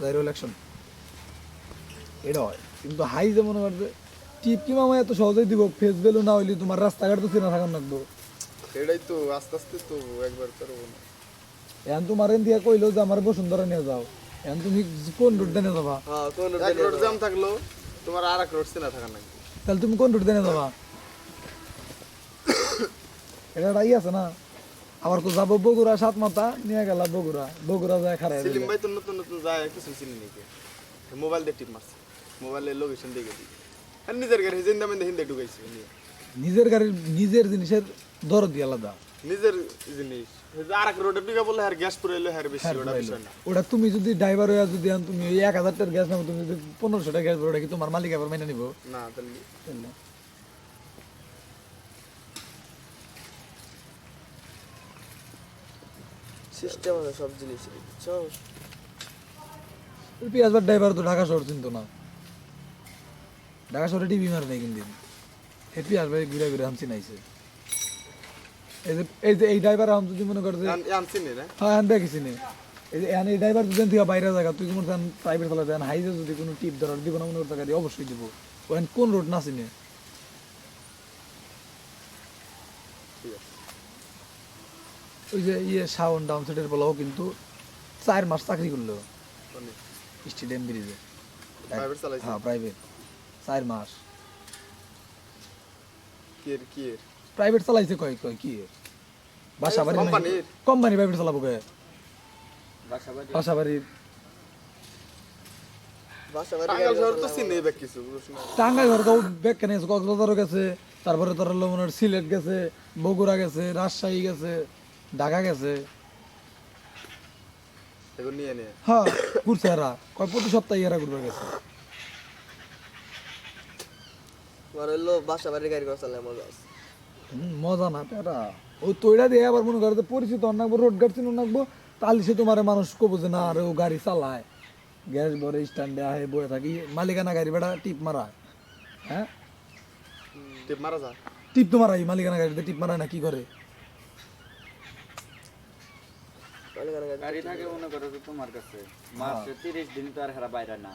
Gyro election এটা হয়। কিন্তু হাই যে মনে করবে টিপ কি মামা এত সহজেই দিব ফেস ভ্যালু না হইলে তোমার রাস্তাঘাট তো চেনা থাকার লাগবো এটাই তো আস্তে আস্তে তো একবার করব না। এখন তোমার এন দিয়ে কইলো যে আমার বসুন্ধরা নিয়ে যাও। এখন তুমি কোন রুট দিয়ে যাবা? হ্যাঁ কোন এক রোড জ্যাম থাকল তোমার আর এক রোড চেনা থাকা নাকি তাহলে তুমি কোন রুট দিয়ে যাবা? এটা একটা ই আছে না? আবার তো যাব বগুড়া সাত মাথা নিয়ে গেলা বগুড়া। বগুড়া যায় খারাপ সিলিম ভাই তো নতুন নতুন যায় কিছু চিনি নাকি মোবাইল দিয়ে টিপ মারছে। মোবাইলের লোকেশন দিয়ে গেছি। আর নিজের গাড়ি জিন্দা মেন্দা হিন্দে ঢুকাইছে। নিজের গাড়ির নিজের জিনিসের দরদ দিয়ে আলাদা। নিজের জিনিস। আর এক রোডে ঢুকা বললে আর গ্যাস পুরে এলো হ্যার বেশি ওটা বিষয় না। ওটা তুমি যদি ড্রাইভার হয়ে যদি তুমি এক হাজার টাকার গ্যাস নাও তুমি যদি পনেরোশো টাকা গ্যাস ওটা কি তোমার মালিক আবার মেনে নিবো? না তাহলে সিস্টেম আছে সব জিনিসের সব ওই ড্রাইভার তো ঢাকা শহর চিনতো না। ঢাকা শহরে টিভি মারে নাই কিন্তু। এই পেঁয়াজ ভাই ঘুরে ঘুরে চিনাইছে এই যে এই যে এই ড্রাইভার আম যদি মনে করে যে আনছি হ্যাঁ আমি দেখেছি নে এই যে এই ড্রাইভার যদি থেকে বাইরে জায়গা তুই মনে করেন প্রাইভেট দেন হাইজে যদি কোনো টিপ ধরার দিব না মনে করতে গাড়ি অবশ্যই দিব। ওখানে কোন রোড না চিনে। ঠিক আছে। ওই যে ইয়ে শাওন ডাউন সেটের বলাও কিন্তু চার মাস চাকরি করল। স্টেডিয়াম ব্রিজে। হ্যাঁ প্রাইভেট চার মাস। প্রাইভেট চালাইছে কয় কয় কি বাসা বাড়ি কোম্পানি প্রাইভেট চালাবো কয় বাসা বাড়ির? তারপরে তোর মনে সিলেট গেছে বগুড়া গেছে রাজশাহী গেছে। ঢাকা গেছে। এগুলো নিয়ে নিয়ে হ্যাঁ ঘুরছে এরা। কয় প্রতি সপ্তাহে এরা ঘুরবে গেছে। আমার হইল বাসা বাড়ি গাড়ি করে চালায় মজা আছে। হুম, মজা না পেটা ওই তৈরা দিয়ে আবার মনে করো পরিচিত অনাকবো রোড গার্ড চিনুন নাকবো তাহলে সে তোমার মানুষ কবো যে না আরে ও গাড়ি চালায়। গ্যাস ভরে স্ট্যান্ডে আহে বয়ে থাকি। মালিকানা গাড়ি বেটা টিপ মারা। হ্যাঁ? টিপ মারা যা টিপ তো মারাই মালিকানা গাড়িতে টিপ মারায় না কি করে মালিকানা গাড়ি থাকে মনে করো তোমার কাছে। মাসে তিরিশ দিন তো আর হেরা বাইরে না।